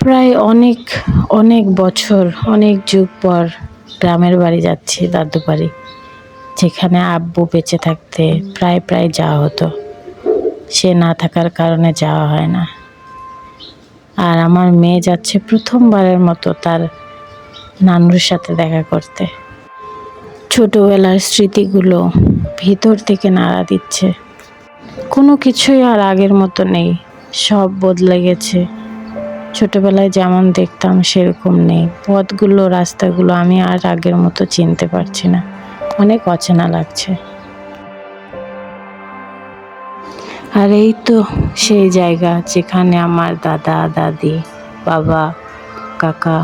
প্রায় অনেক অনেক বছর, অনেক যুগ পর গ্রামের বাড়ি যাচ্ছি দাদু বাড়ি যেখানে আব্বু বেঁচে থাকতে প্রায় প্রায় যাওয়া হতো। সে না থাকার কারণে যাওয়া হয় না। আর আমার মেয়ে যাচ্ছে প্রথমবারের মতো তার নানুর সাথে দেখা করতে। ছোটোবেলার স্মৃতিগুলো ভিতর থেকে নাড়া দিচ্ছে। কোনো কিছুই আর আগের মতো নেই। সব বদলে গেছে। ছোটবেলায় যেমন দেখতাম সেরকম নেই। পথগুলো, রাস্তাগুলো আমি আর আগের মতো চিনতে পারছি না। অনেক অচেনা লাগছে। আর এই তো সেই জায়গা যেখানে আমার দাদা, দাদি, বাবা, কাকা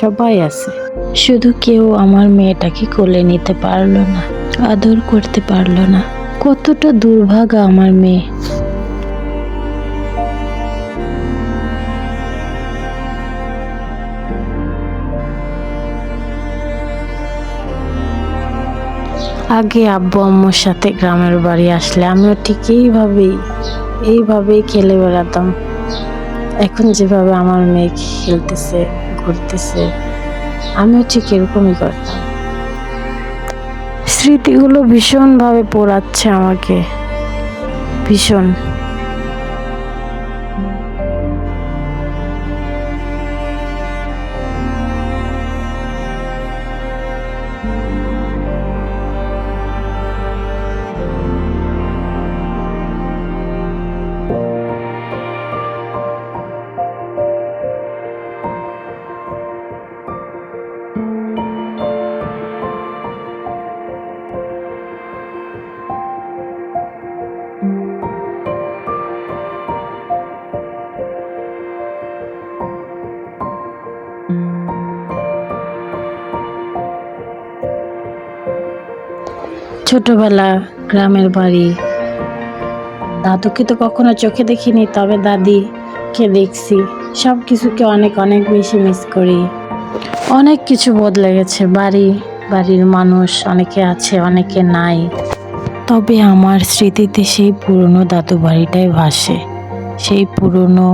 সবাই আছে। শুধু কেউ আমার মেয়েটাকে কোলে নিতে পারল না, আদর করতে পারল না। কতটা দুর্ভাগা আমার মেয়ে। আগে আব্বু আম্মুর সাথে গ্রামের বাড়ি আসলে আমিও ঠিক এইভাবেই এইভাবেই খেলে বেড়াতাম। এখন যেভাবে আমার মেয়ে খেলতেছে, ঘুরতেছে, আমিও ঠিক এরকমই করতাম। স্মৃতিগুলো ভীষণভাবে পড়াচ্ছে আমাকে। ভীষণ। ছোটবেলা গ্রামের বাড়ি। দাদুকে তো কখনো চোখে দেখিনি, তবে দাদিকে দেখছি। সব কিছুকে অনেক অনেক বেশি মিস করি। অনেক কিছু বদলে গেছে, বাড়ি, বাড়ির মানুষ অনেকে আছে, অনেকে নাই। তবে আমার স্মৃতিতে সেই পুরনো দাদু বাড়িটাই ভাসে। সেই পুরনো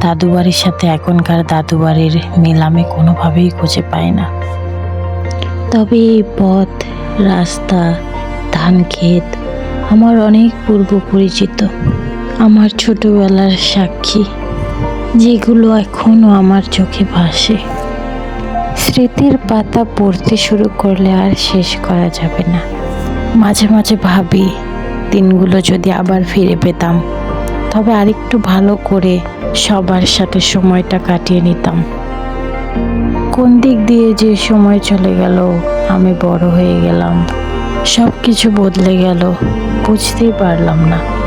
দাদু বাড়ির সাথে এখনকার দাদু বাড়ির মিল আমি কোনোভাবেই খুঁজে পাই না। তবে এই পথ, রাস্তা ধান ক্ষেত আমার অনেক পূর্ব পরিচিত, আমার ছোটবেলার সাক্ষী, যেগুলো এখনও আমার চোখে ভাসে। স্মৃতির পাতা পড়তে শুরু করলে আর শেষ করা যাবে না। মাঝে মাঝে ভাবি, দিনগুলো যদি আবার ফিরে পেতাম, তবে আরেকটু ভালো করে সবার সাথে সময়টা কাটিয়ে নিতাম। কোন দিক দিয়ে যে সময় চলে গেল, আমি বড় হয়ে গেলাম। সব কিছু বদলে গেল বুঝতেই পারলাম না।